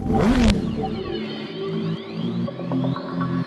Thank you.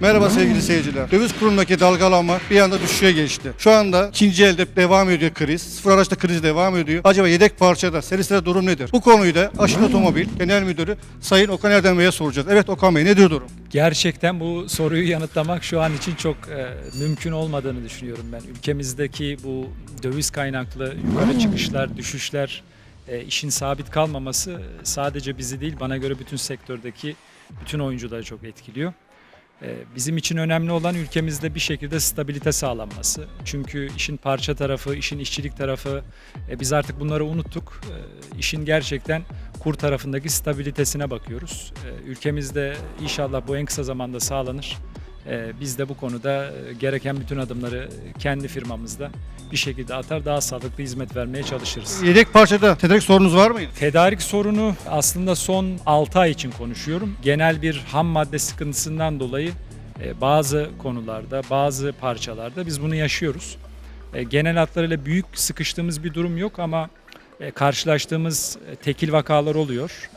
Merhaba sevgili seyirciler. Döviz kurundaki dalgalanma bir anda düşüşe geçti. Şu anda ikinci elde devam ediyor kriz. Sıfır araçta kriz devam ediyor. Acaba yedek parçada, servislerde durum nedir? Bu konuyu da Aşın Otomobil Genel Müdürü Sayın Okan Erdem Bey'e soracağız. Evet Okan Bey nedir durum? Gerçekten bu soruyu yanıtlamak şu an için çok e, mümkün olmadığını düşünüyorum ben. Ülkemizdeki bu döviz kaynaklı yukarı çıkışlar, düşüşler, e, işin sabit kalmaması sadece bizi değil bana göre bütün sektördeki bütün oyuncuları çok etkiliyor. E, bizim için önemli olan ülkemizde bir şekilde stabilite sağlanması. Çünkü işin parça tarafı, işin işçilik tarafı e, biz artık bunları unuttuk. E, işin gerçekten kur tarafındaki stabilitesine bakıyoruz. E, ülkemizde inşallah bu en kısa zamanda sağlanır. E, biz de bu konuda e, gereken bütün adımları kendi firmamızda bir şekilde atar daha sağlıklı hizmet vermeye çalışırız. Yedek parçada tedarik sorunuz var mıydı? Tedarik sorunu aslında son 6 ay için konuşuyorum. Genel bir ham madde sıkıntısından dolayı e, bazı konularda, bazı parçalarda biz bunu yaşıyoruz. E, Genel hatlarıyla büyük sıkıştığımız bir durum yok ama karşılaştığımız tekil vakalar oluyor.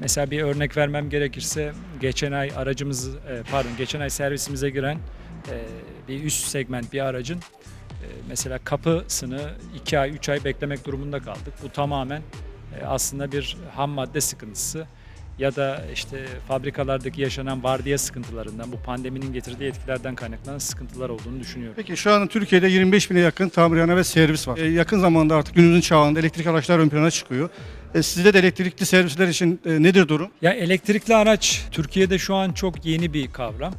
Mesela bir örnek vermem gerekirse geçen ay aracımız e, pardon geçen ay servisimize giren e, bir üst segment bir aracın e, mesela kapısını 2 ay 3 ay beklemek durumunda kaldık. Bu tamamen aslında bir ham madde sıkıntısı ya da işte fabrikalardaki yaşanan vardiya sıkıntılarından bu pandeminin getirdiği etkilerden kaynaklanan sıkıntılar olduğunu düşünüyorum. Peki şu an Türkiye'de 25 bine yakın tamirhane ve servis var. E, yakın zamanda artık günümüzün çağında elektrik araçlar ön plana çıkıyor. E, sizde de elektrikli servisler için e, nedir durum? Ya elektrikli araç Türkiye'de şu an çok yeni bir kavram.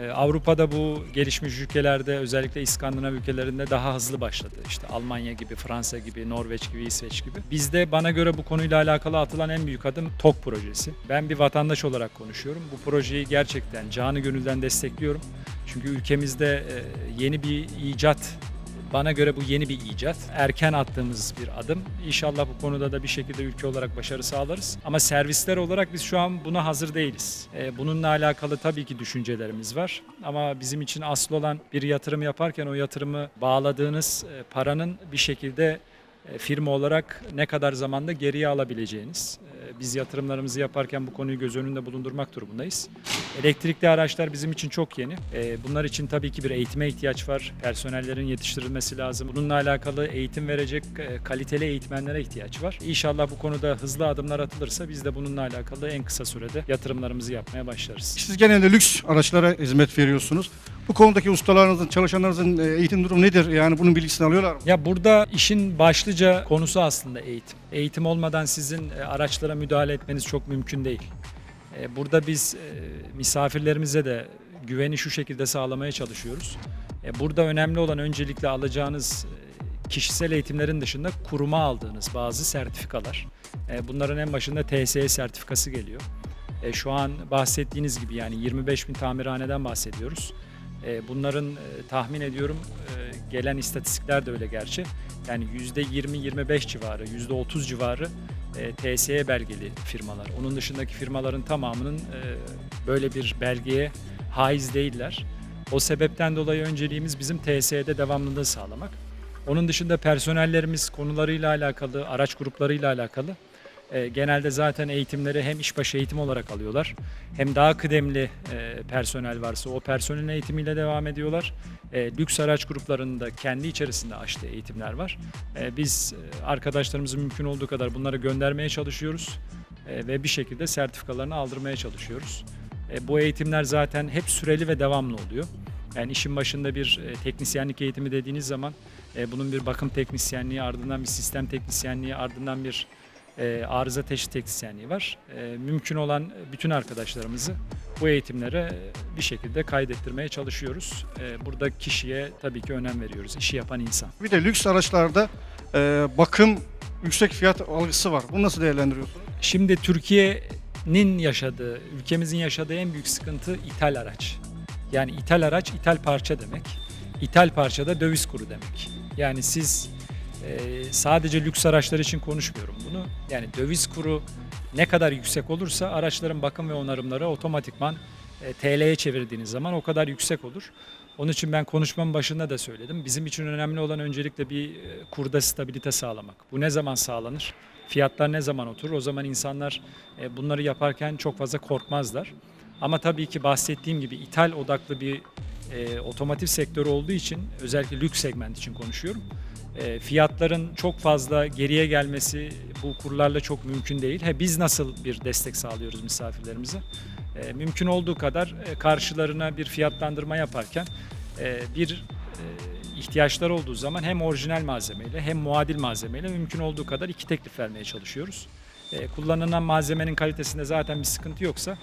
Ee, Avrupa'da bu gelişmiş ülkelerde özellikle İskandinav ülkelerinde daha hızlı başladı. İşte Almanya gibi, Fransa gibi, Norveç gibi, İsveç gibi. Bizde bana göre bu konuyla alakalı atılan en büyük adım TOK projesi. Ben bir vatandaş olarak konuşuyorum. Bu projeyi gerçekten canı gönülden destekliyorum. Çünkü ülkemizde e, yeni bir icat bana göre bu yeni bir icat. Erken attığımız bir adım. İnşallah bu konuda da bir şekilde ülke olarak başarı sağlarız. Ama servisler olarak biz şu an buna hazır değiliz. Ee, Bununla alakalı tabii ki düşüncelerimiz var. Ama bizim için asıl olan bir yatırım yaparken o yatırımı bağladığınız e, paranın bir şekilde e, firma olarak ne kadar zamanda geriye alabileceğiniz. Biz yatırımlarımızı yaparken bu konuyu göz önünde bulundurmak durumundayız. Elektrikli araçlar bizim için çok yeni. E, Bunlar için tabii ki bir eğitime ihtiyaç var. Personellerin yetiştirilmesi lazım. Bununla alakalı eğitim verecek e, kaliteli eğitmenlere ihtiyaç var. İnşallah bu konuda hızlı adımlar atılırsa biz de bununla alakalı en kısa sürede yatırımlarımızı yapmaya başlarız. Siz genelde lüks araçlara hizmet veriyorsunuz. Bu konudaki ustalarınızın, çalışanlarınızın e, eğitim durumu nedir? Yani bunun bilgisini alıyorlar mı? Ya burada işin başlıca konusu aslında eğitim. Eğitim olmadan sizin e, araçlara müdahale etmeniz çok mümkün değil. E, Burada biz e, misafirlerimize de güveni şu şekilde sağlamaya çalışıyoruz. E, Burada önemli olan öncelikle alacağınız kişisel eğitimlerin dışında kuruma aldığınız bazı sertifikalar. Bunların en başında TSE sertifikası geliyor. Şu an bahsettiğiniz gibi yani 25 bin tamirhaneden bahsediyoruz. Bunların tahmin ediyorum gelen istatistikler de öyle gerçi. Yani %20-25 civarı, %30 civarı e, TSE belgeli firmalar. Onun dışındaki firmaların tamamının e, böyle bir belgeye haiz değiller. O sebepten dolayı önceliğimiz bizim TSE'de devamlılığı sağlamak. Onun dışında personellerimiz konularıyla alakalı, araç gruplarıyla alakalı e, genelde zaten eğitimleri hem işbaşı eğitim olarak alıyorlar hem daha kıdemli e, personel varsa o personelin eğitimiyle devam ediyorlar. E, lüks araç gruplarında kendi içerisinde açtığı eğitimler var. E, biz e, arkadaşlarımızı mümkün olduğu kadar bunları göndermeye çalışıyoruz e, ve bir şekilde sertifikalarını aldırmaya çalışıyoruz. E, bu eğitimler zaten hep süreli ve devamlı oluyor. Yani işin başında bir e, teknisyenlik eğitimi dediğiniz zaman e, bunun bir bakım teknisyenliği, ardından bir sistem teknisyenliği, ardından bir e, arıza teşhis teknisyenliği var. E, mümkün olan bütün arkadaşlarımızı bu eğitimlere bir şekilde kaydettirmeye çalışıyoruz. E, burada kişiye tabii ki önem veriyoruz, işi yapan insan. Bir de lüks araçlarda e, bakım yüksek fiyat algısı var. Bunu nasıl değerlendiriyorsunuz? Şimdi Türkiye'nin yaşadığı, ülkemizin yaşadığı en büyük sıkıntı ithal araç. Yani ithal araç, ithal parça demek. İthal parça da döviz kuru demek. Yani siz e, sadece lüks araçlar için konuşmuyorum bunu. Yani döviz kuru ne kadar yüksek olursa araçların bakım ve onarımları otomatikman e, TL'ye çevirdiğiniz zaman o kadar yüksek olur. Onun için ben konuşmamın başında da söyledim. Bizim için önemli olan öncelikle bir e, kurda stabilite sağlamak. Bu ne zaman sağlanır? Fiyatlar ne zaman oturur? O zaman insanlar e, bunları yaparken çok fazla korkmazlar. Ama tabii ki bahsettiğim gibi ithal odaklı bir e, otomotiv sektörü olduğu için özellikle lüks segment için konuşuyorum. E, fiyatların çok fazla geriye gelmesi bu kurlarla çok mümkün değil. He, biz nasıl bir destek sağlıyoruz misafirlerimize? E, mümkün olduğu kadar e, karşılarına bir fiyatlandırma yaparken e, bir e, ihtiyaçlar olduğu zaman hem orijinal malzemeyle hem muadil malzemeyle mümkün olduğu kadar iki teklif vermeye çalışıyoruz. Kullanılan malzemenin kalitesinde zaten bir sıkıntı yoksa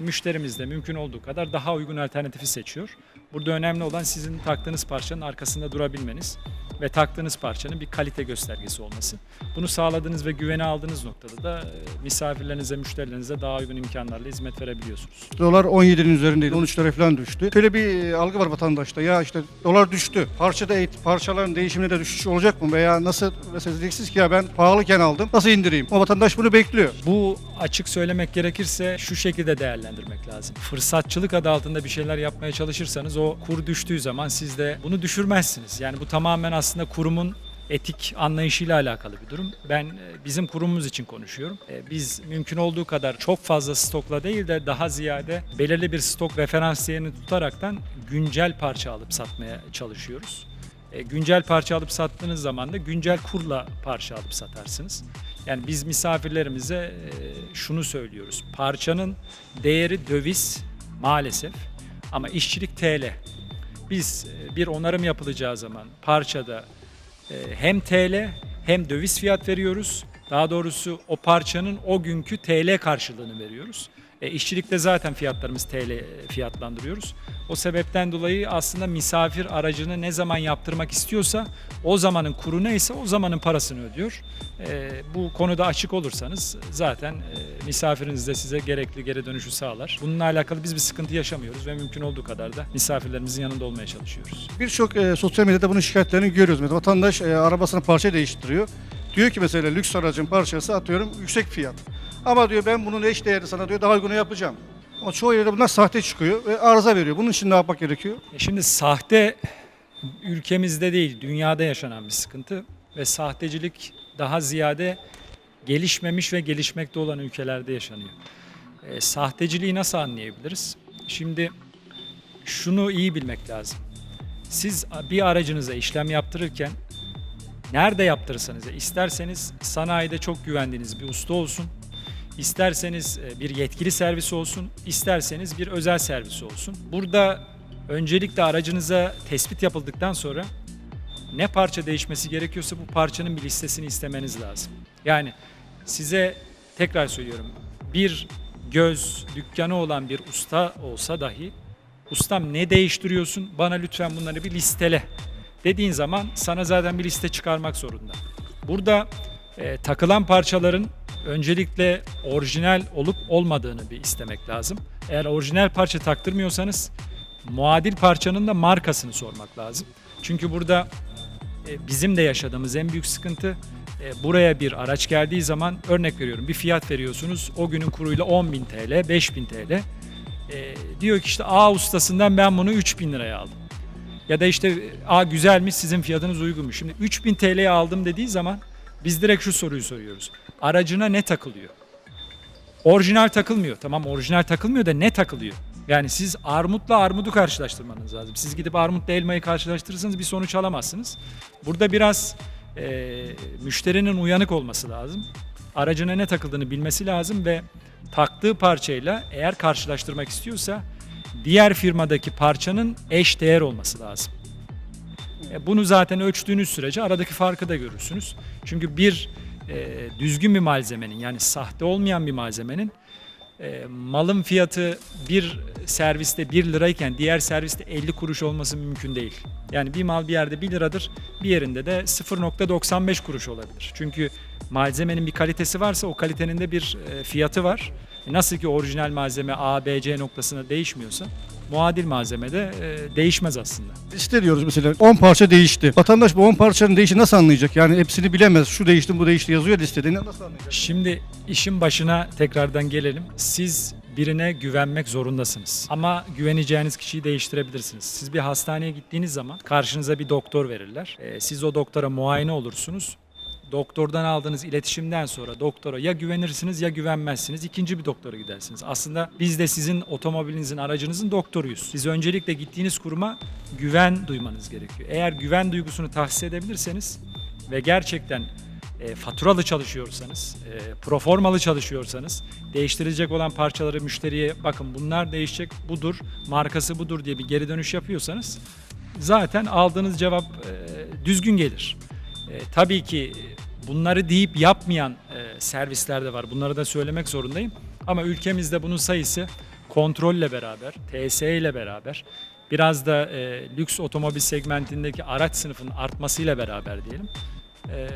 müşterimiz de mümkün olduğu kadar daha uygun alternatifi seçiyor. Burada önemli olan sizin taktığınız parçanın arkasında durabilmeniz ve taktığınız parçanın bir kalite göstergesi olması. Bunu sağladığınız ve güvene aldığınız noktada da e, misafirlerinize, müşterilerinize daha uygun imkanlarla hizmet verebiliyorsunuz. Dolar 17'nin üzerindeydi. 13 lira falan düştü. Şöyle bir e, algı var vatandaşta. Ya işte dolar düştü. Parçada parçaların değişiminde de düşüş olacak mı? Veya nasıl mesela diyeceksiniz ki ya ben pahalıken aldım. Nasıl indireyim? O vatandaş bunu bekliyor. Bu açık söylemek gerekirse şu şekilde değerlendirmek lazım. Fırsatçılık adı altında bir şeyler yapmaya çalışırsanız o kur düştüğü zaman siz de bunu düşürmezsiniz. Yani bu tamamen aslında kurumun etik anlayışıyla alakalı bir durum. Ben e, bizim kurumumuz için konuşuyorum. E, Biz mümkün olduğu kadar çok fazla stokla değil de daha ziyade belirli bir stok referans değerini tutaraktan güncel parça alıp satmaya çalışıyoruz. E, güncel parça alıp sattığınız zaman da güncel kurla parça alıp satarsınız. Yani biz misafirlerimize şunu söylüyoruz. Parçanın değeri döviz maalesef ama işçilik TL. Biz e, bir onarım yapılacağı zaman parçada e, hem TL hem döviz fiyat veriyoruz. Daha doğrusu o parçanın o günkü TL karşılığını veriyoruz. E, işçilikte zaten fiyatlarımız TL fiyatlandırıyoruz. O sebepten dolayı aslında misafir aracını ne zaman yaptırmak istiyorsa o zamanın kuru neyse o zamanın parasını ödüyor. E, bu konuda açık olursanız zaten e, misafiriniz de size gerekli geri dönüşü sağlar. Bununla alakalı biz bir sıkıntı yaşamıyoruz ve mümkün olduğu kadar da misafirlerimizin yanında olmaya çalışıyoruz. Birçok e, sosyal medyada bunun şikayetlerini görüyoruz. Mesela vatandaş e, arabasını parça değiştiriyor. Diyor ki mesela lüks aracın parçası atıyorum yüksek fiyat. Ama diyor ben bunun eş değeri sana diyor daha uygunu yapacağım. Ama çoğu yerde bunlar sahte çıkıyor ve arıza veriyor. Bunun için ne yapmak gerekiyor? E Şimdi sahte ülkemizde değil, dünyada yaşanan bir sıkıntı ve sahtecilik daha ziyade gelişmemiş ve gelişmekte olan ülkelerde yaşanıyor. E, sahteciliği nasıl anlayabiliriz? Şimdi şunu iyi bilmek lazım. Siz bir aracınıza işlem yaptırırken nerede yaptırırsanız, isterseniz sanayide çok güvendiğiniz bir usta olsun, İsterseniz e, bir yetkili servis olsun, isterseniz bir özel servis olsun. Burada öncelikle aracınıza tespit yapıldıktan sonra ne parça değişmesi gerekiyorsa bu parçanın bir listesini istemeniz lazım. Yani size tekrar söylüyorum bir göz dükkanı olan bir usta olsa dahi ustam ne değiştiriyorsun bana lütfen bunları bir listele dediğin zaman sana zaten bir liste çıkarmak zorunda. Burada e, takılan parçaların öncelikle orijinal olup olmadığını bir istemek lazım. Eğer orijinal parça taktırmıyorsanız muadil parçanın da markasını sormak lazım. Çünkü burada e, bizim de yaşadığımız en büyük sıkıntı e, buraya bir araç geldiği zaman örnek veriyorum bir fiyat veriyorsunuz o günün kuruyla 10.000 TL, 5.000 TL. E, diyor ki işte A ustasından ben bunu 3.000 liraya aldım. Ya da işte A güzelmiş sizin fiyatınız uygunmuş. Şimdi 3000 TL'ye aldım dediği zaman biz direkt şu soruyu soruyoruz. Aracına ne takılıyor? Orijinal takılmıyor. Tamam orijinal takılmıyor da ne takılıyor? Yani siz armutla armudu karşılaştırmanız lazım. Siz gidip armutla elmayı karşılaştırırsanız bir sonuç alamazsınız. Burada biraz e, müşterinin uyanık olması lazım. Aracına ne takıldığını bilmesi lazım ve taktığı parçayla eğer karşılaştırmak istiyorsa diğer firmadaki parçanın eş değer olması lazım. E, Bunu zaten ölçtüğünüz sürece aradaki farkı da görürsünüz. Çünkü bir e, düzgün bir malzemenin yani sahte olmayan bir malzemenin e, malın fiyatı bir serviste 1 lirayken diğer serviste 50 kuruş olması mümkün değil. Yani bir mal bir yerde 1 liradır, bir yerinde de 0.95 kuruş olabilir. Çünkü malzemenin bir kalitesi varsa o kalitenin de bir e, fiyatı var. E, Nasıl ki orijinal malzeme A, B, C noktasına değişmiyorsa muadil malzeme de e, değişmez aslında. İşte diyoruz mesela 10 parça değişti. Vatandaş bu 10 parçanın değişi nasıl anlayacak? Yani hepsini bilemez. Şu değişti bu değişti yazıyor listede. Nasıl anlayacak? Şimdi işin başına tekrardan gelelim. Siz birine güvenmek zorundasınız. Ama güveneceğiniz kişiyi değiştirebilirsiniz. Siz bir hastaneye gittiğiniz zaman karşınıza bir doktor verirler. Ee, siz o doktora muayene olursunuz. Doktordan aldığınız iletişimden sonra doktora ya güvenirsiniz ya güvenmezsiniz. İkinci bir doktora gidersiniz. Aslında biz de sizin otomobilinizin, aracınızın doktoruyuz. Siz öncelikle gittiğiniz kuruma güven duymanız gerekiyor. Eğer güven duygusunu tahsis edebilirseniz ve gerçekten e, faturalı çalışıyorsanız, e, proformalı çalışıyorsanız, değiştirilecek olan parçaları müşteriye bakın bunlar değişecek, budur, markası budur diye bir geri dönüş yapıyorsanız zaten aldığınız cevap e, düzgün gelir. E, tabii ki bunları deyip yapmayan e, servisler de var. Bunları da söylemek zorundayım. Ama ülkemizde bunun sayısı kontrolle beraber, TSE ile beraber, biraz da e, lüks otomobil segmentindeki araç sınıfının artmasıyla beraber diyelim. E,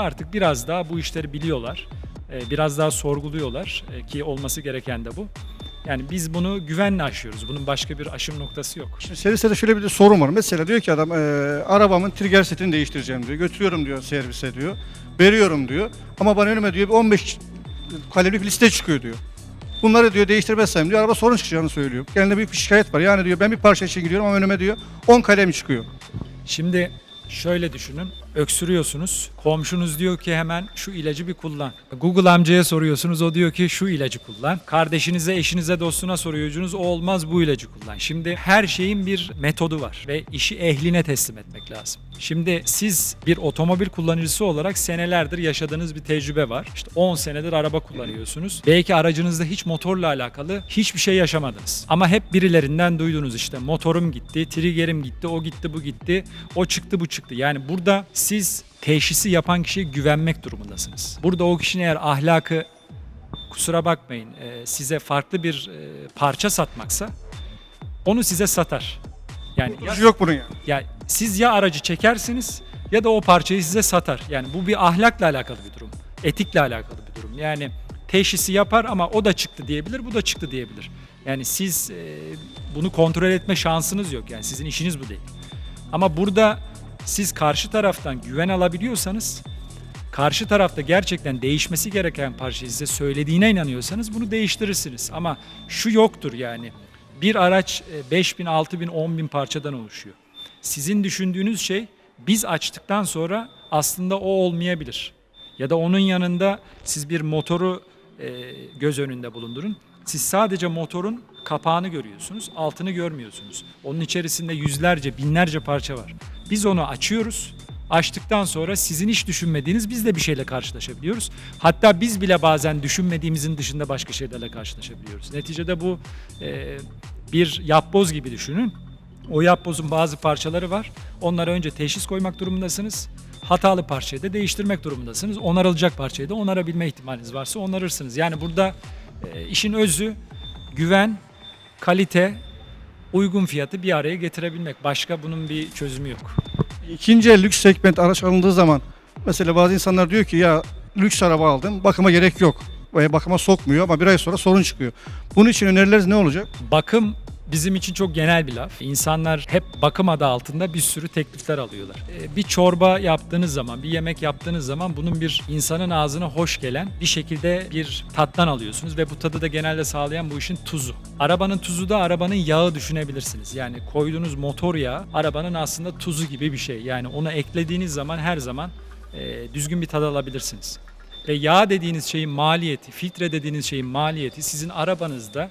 artık biraz daha bu işleri biliyorlar. E, biraz daha sorguluyorlar ki olması gereken de bu. Yani biz bunu güvenle aşıyoruz. Bunun başka bir aşım noktası yok. Şimdi serviste şöyle bir de sorun var. Mesela diyor ki adam e, arabamın trigger setini değiştireceğim diyor. Götürüyorum diyor servise diyor. Veriyorum diyor. Ama bana önüme diyor bir 15 kalemlik liste çıkıyor diyor. Bunları diyor değiştirmezsem diyor araba sorun çıkacağını söylüyor. Kendine büyük bir şikayet var. Yani diyor ben bir parça için gidiyorum ama önüme diyor 10 kalem çıkıyor. Şimdi şöyle düşünün. Öksürüyorsunuz. Komşunuz diyor ki hemen şu ilacı bir kullan. Google amcaya soruyorsunuz. O diyor ki şu ilacı kullan. Kardeşinize, eşinize, dostuna soruyorsunuz. O olmaz bu ilacı kullan. Şimdi her şeyin bir metodu var ve işi ehline teslim etmek lazım. Şimdi siz bir otomobil kullanıcısı olarak senelerdir yaşadığınız bir tecrübe var. İşte 10 senedir araba kullanıyorsunuz. Belki aracınızda hiç motorla alakalı hiçbir şey yaşamadınız. Ama hep birilerinden duydunuz işte motorum gitti, triggerim gitti, o gitti, bu gitti, o çıktı, bu çıktı. Yani burada siz teşhisi yapan kişiye güvenmek durumundasınız. Burada o kişinin eğer ahlakı kusura bakmayın e, size farklı bir e, parça satmaksa onu size satar. Yani ya, Yok bunun yani. ya siz ya aracı çekersiniz ya da o parçayı size satar. Yani bu bir ahlakla alakalı bir durum. Etikle alakalı bir durum. Yani teşhisi yapar ama o da çıktı diyebilir, bu da çıktı diyebilir. Yani siz e, bunu kontrol etme şansınız yok. Yani sizin işiniz bu değil. Ama burada siz karşı taraftan güven alabiliyorsanız, karşı tarafta gerçekten değişmesi gereken parçayı size söylediğine inanıyorsanız bunu değiştirirsiniz. Ama şu yoktur yani. Bir araç e, 5000, 6000, 10000 parçadan oluşuyor. Sizin düşündüğünüz şey biz açtıktan sonra aslında o olmayabilir. Ya da onun yanında siz bir motoru e, göz önünde bulundurun. Siz sadece motorun kapağını görüyorsunuz, altını görmüyorsunuz. Onun içerisinde yüzlerce, binlerce parça var. Biz onu açıyoruz. Açtıktan sonra sizin hiç düşünmediğiniz biz de bir şeyle karşılaşabiliyoruz. Hatta biz bile bazen düşünmediğimizin dışında başka şeylerle karşılaşabiliyoruz. Neticede bu e, bir yapboz gibi düşünün. O yapbozun bazı parçaları var. Onlara önce teşhis koymak durumundasınız. Hatalı parçayı da değiştirmek durumundasınız. Onarılacak parçayı da onarabilme ihtimaliniz varsa onarırsınız. Yani burada e, işin özü güven, kalite, uygun fiyatı bir araya getirebilmek. Başka bunun bir çözümü yok. İkinci el lüks segment araç alındığı zaman mesela bazı insanlar diyor ki ya lüks araba aldım bakıma gerek yok. Veya bakıma sokmuyor ama bir ay sonra sorun çıkıyor. Bunun için önerileriniz ne olacak? Bakım bizim için çok genel bir laf. İnsanlar hep bakım adı altında bir sürü teklifler alıyorlar. Ee, Bir çorba yaptığınız zaman, bir yemek yaptığınız zaman bunun bir insanın ağzına hoş gelen bir şekilde bir tattan alıyorsunuz ve bu tadı da genelde sağlayan bu işin tuzu. Arabanın tuzu da arabanın yağı düşünebilirsiniz. Yani koyduğunuz motor yağı arabanın aslında tuzu gibi bir şey. Yani onu eklediğiniz zaman her zaman e, düzgün bir tad alabilirsiniz. Ve yağ dediğiniz şeyin maliyeti, filtre dediğiniz şeyin maliyeti sizin arabanızda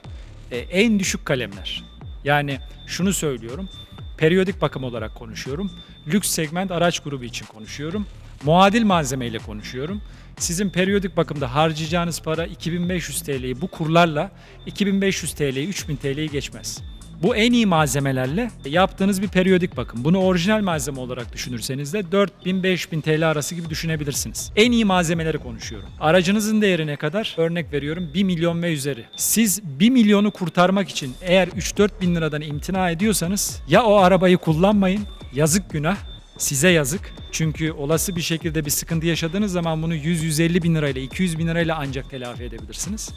e, en düşük kalemler. Yani şunu söylüyorum. Periyodik bakım olarak konuşuyorum. Lüks segment araç grubu için konuşuyorum. Muadil malzeme ile konuşuyorum. Sizin periyodik bakımda harcayacağınız para 2500 TL'yi bu kurlarla 2500 TL'yi 3000 TL'yi geçmez. Bu en iyi malzemelerle yaptığınız bir periyodik bakım. Bunu orijinal malzeme olarak düşünürseniz de 4000-5000 TL arası gibi düşünebilirsiniz. En iyi malzemeleri konuşuyorum. Aracınızın değeri ne kadar? Örnek veriyorum 1 milyon ve üzeri. Siz 1 milyonu kurtarmak için eğer 3-4 bin liradan imtina ediyorsanız ya o arabayı kullanmayın, yazık günah, size yazık. Çünkü olası bir şekilde bir sıkıntı yaşadığınız zaman bunu 100-150 bin lirayla, 200 bin lirayla ancak telafi edebilirsiniz.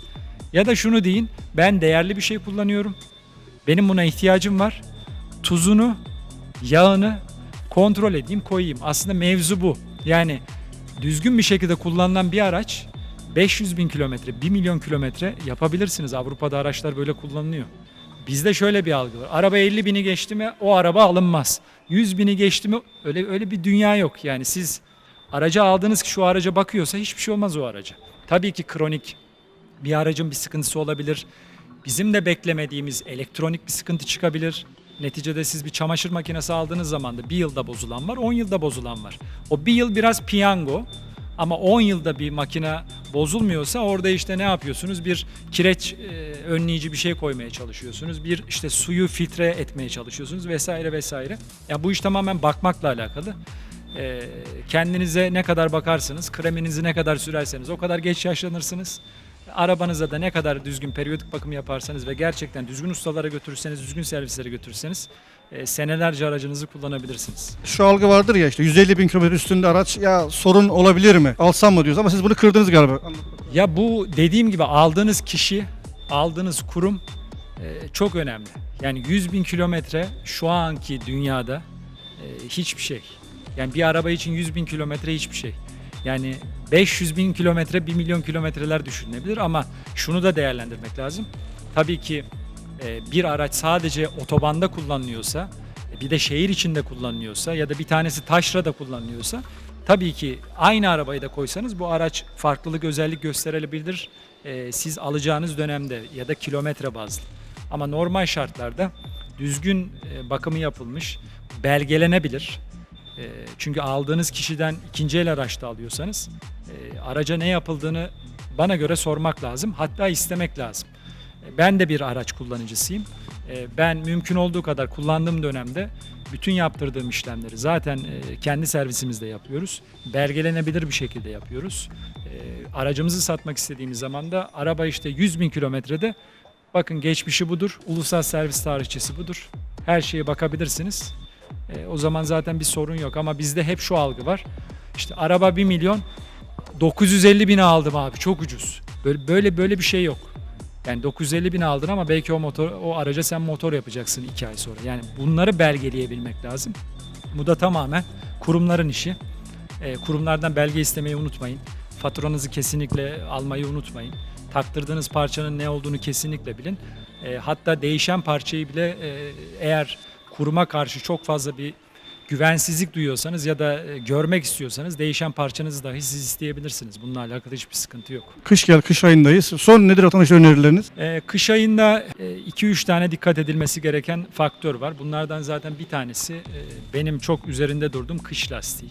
Ya da şunu deyin, ben değerli bir şey kullanıyorum. Benim buna ihtiyacım var. Tuzunu, yağını kontrol edeyim, koyayım. Aslında mevzu bu. Yani düzgün bir şekilde kullanılan bir araç 500 bin kilometre, 1 milyon kilometre yapabilirsiniz. Avrupa'da araçlar böyle kullanılıyor. Bizde şöyle bir algı var. Araba 50 bini geçti mi o araba alınmaz. 100 bini geçti mi öyle öyle bir dünya yok. Yani siz aracı aldınız ki şu araca bakıyorsa hiçbir şey olmaz o araca. Tabii ki kronik bir aracın bir sıkıntısı olabilir. Bizim de beklemediğimiz elektronik bir sıkıntı çıkabilir. Neticede siz bir çamaşır makinesi aldığınız zaman da bir yılda bozulan var, 10 yılda bozulan var. O bir yıl biraz piyango ama 10 yılda bir makine bozulmuyorsa orada işte ne yapıyorsunuz? Bir kireç e, önleyici bir şey koymaya çalışıyorsunuz. Bir işte suyu filtre etmeye çalışıyorsunuz vesaire vesaire. Ya bu iş tamamen bakmakla alakalı. E, kendinize ne kadar bakarsınız, kreminizi ne kadar sürerseniz o kadar geç yaşlanırsınız. Arabanıza da ne kadar düzgün periyodik bakım yaparsanız ve gerçekten düzgün ustalara götürürseniz, düzgün servislere götürürseniz e, senelerce aracınızı kullanabilirsiniz. Şu algı vardır ya işte 150 bin kilometre üstünde araç ya sorun olabilir mi? Alsam mı diyoruz ama siz bunu kırdınız galiba. Ya bu dediğim gibi aldığınız kişi, aldığınız kurum e, çok önemli. Yani 100 bin kilometre şu anki dünyada e, hiçbir şey. Yani bir araba için 100 bin kilometre hiçbir şey. Yani 500 bin kilometre, 1 milyon kilometreler düşünülebilir ama şunu da değerlendirmek lazım. Tabii ki e, bir araç sadece otobanda kullanılıyorsa, e, bir de şehir içinde kullanılıyorsa ya da bir tanesi taşrada kullanılıyorsa tabii ki aynı arabayı da koysanız bu araç farklılık özellik gösterebilir e, siz alacağınız dönemde ya da kilometre bazlı. Ama normal şartlarda düzgün bakımı yapılmış, belgelenebilir. E, çünkü aldığınız kişiden ikinci el araçta alıyorsanız e, araca ne yapıldığını bana göre sormak lazım. Hatta istemek lazım. E, Ben de bir araç kullanıcısıyım. E, Ben mümkün olduğu kadar kullandığım dönemde bütün yaptırdığım işlemleri zaten kendi servisimizde yapıyoruz. Belgelenebilir bir şekilde yapıyoruz. Aracımızı satmak istediğimiz zaman da araba işte 100 bin kilometrede bakın geçmişi budur, ulusal servis tarihçesi budur. Her şeye bakabilirsiniz. E, o zaman zaten bir sorun yok ama bizde hep şu algı var. İşte araba 1 milyon 950 bin aldım abi çok ucuz. Böyle böyle böyle bir şey yok. Yani 950 bin aldın ama belki o motor o araca sen motor yapacaksın 2 ay sonra. Yani bunları belgeleyebilmek lazım. Bu da tamamen kurumların işi. E, kurumlardan belge istemeyi unutmayın. Faturanızı kesinlikle almayı unutmayın. Taktırdığınız parçanın ne olduğunu kesinlikle bilin. E, hatta değişen parçayı bile e, eğer kuruma karşı çok fazla bir güvensizlik duyuyorsanız ya da e, görmek istiyorsanız değişen parçanızı dahi siz isteyebilirsiniz. Bununla alakalı hiçbir sıkıntı yok. Kış gel, kış ayındayız. Son nedir vatandaşa önerileriniz? Ee, kış ayında 2-3 tane dikkat edilmesi gereken faktör var. Bunlardan zaten bir tanesi e, benim çok üzerinde durduğum kış lastiği.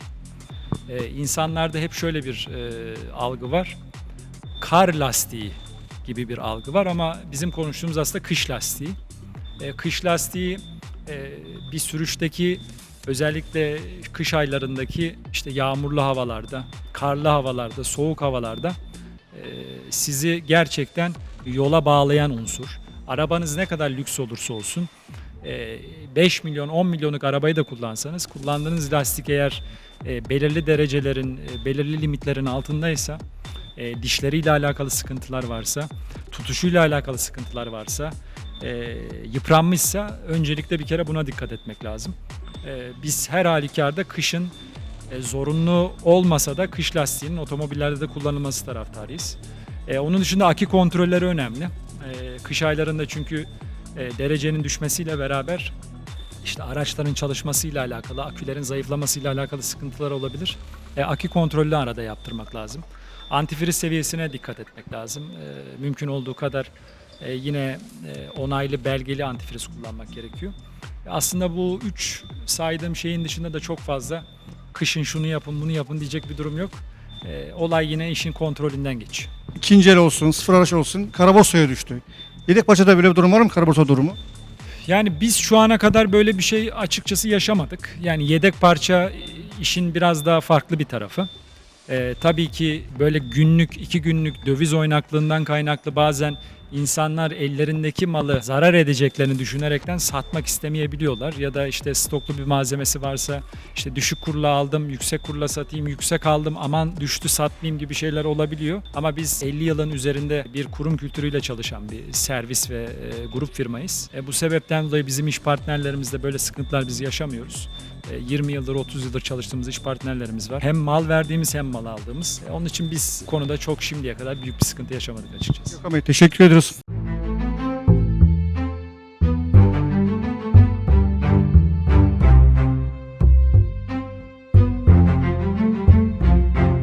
Ee, insanlarda hep şöyle bir e, algı var. Kar lastiği gibi bir algı var ama bizim konuştuğumuz aslında kış lastiği. Ee, kış lastiği e, bir sürüşteki özellikle kış aylarındaki işte yağmurlu havalarda, karlı havalarda, soğuk havalarda e, sizi gerçekten yola bağlayan unsur. Arabanız ne kadar lüks olursa olsun e, 5 milyon 10 milyonluk arabayı da kullansanız kullandığınız lastik eğer e, belirli derecelerin e, belirli limitlerin altındaysa e, dişleriyle alakalı sıkıntılar varsa tutuşuyla alakalı sıkıntılar varsa e, yıpranmışsa öncelikle bir kere buna dikkat etmek lazım. E, biz her halükarda kışın e, zorunlu olmasa da kış lastiğinin otomobillerde de kullanılması taraftarıyız. E, onun dışında akü kontrolleri önemli. E, kış aylarında çünkü e, derecenin düşmesiyle beraber işte araçların çalışmasıyla alakalı, akülerin zayıflamasıyla alakalı sıkıntılar olabilir. E, akü kontrolü arada yaptırmak lazım. Antifriz seviyesine dikkat etmek lazım. E, mümkün olduğu kadar e, yine e, onaylı belgeli antifriz kullanmak gerekiyor. Aslında bu üç saydığım şeyin dışında da çok fazla kışın şunu yapın bunu yapın diyecek bir durum yok. Ee, olay yine işin kontrolünden geçiyor. İkinci el olsun, sıfır araç olsun, karaborsaya düştü. Yedek parçada böyle bir durum var mı karaborsa durumu? Yani biz şu ana kadar böyle bir şey açıkçası yaşamadık. Yani yedek parça işin biraz daha farklı bir tarafı. Ee, tabii ki böyle günlük, iki günlük döviz oynaklığından kaynaklı bazen insanlar ellerindeki malı zarar edeceklerini düşünerekten satmak istemeyebiliyorlar ya da işte stoklu bir malzemesi varsa işte düşük kurla aldım, yüksek kurla satayım, yüksek aldım aman düştü satmayayım gibi şeyler olabiliyor. Ama biz 50 yılın üzerinde bir kurum kültürüyle çalışan bir servis ve e, grup firmayız. E, bu sebepten dolayı bizim iş partnerlerimizde böyle sıkıntılar biz yaşamıyoruz. E, 20 yıldır 30 yıldır çalıştığımız iş partnerlerimiz var. Hem mal verdiğimiz hem mal aldığımız. E, Onun için biz konuda çok şimdiye kadar büyük bir sıkıntı yaşamadık açıkçası. Gökhan Bey teşekkür Negros.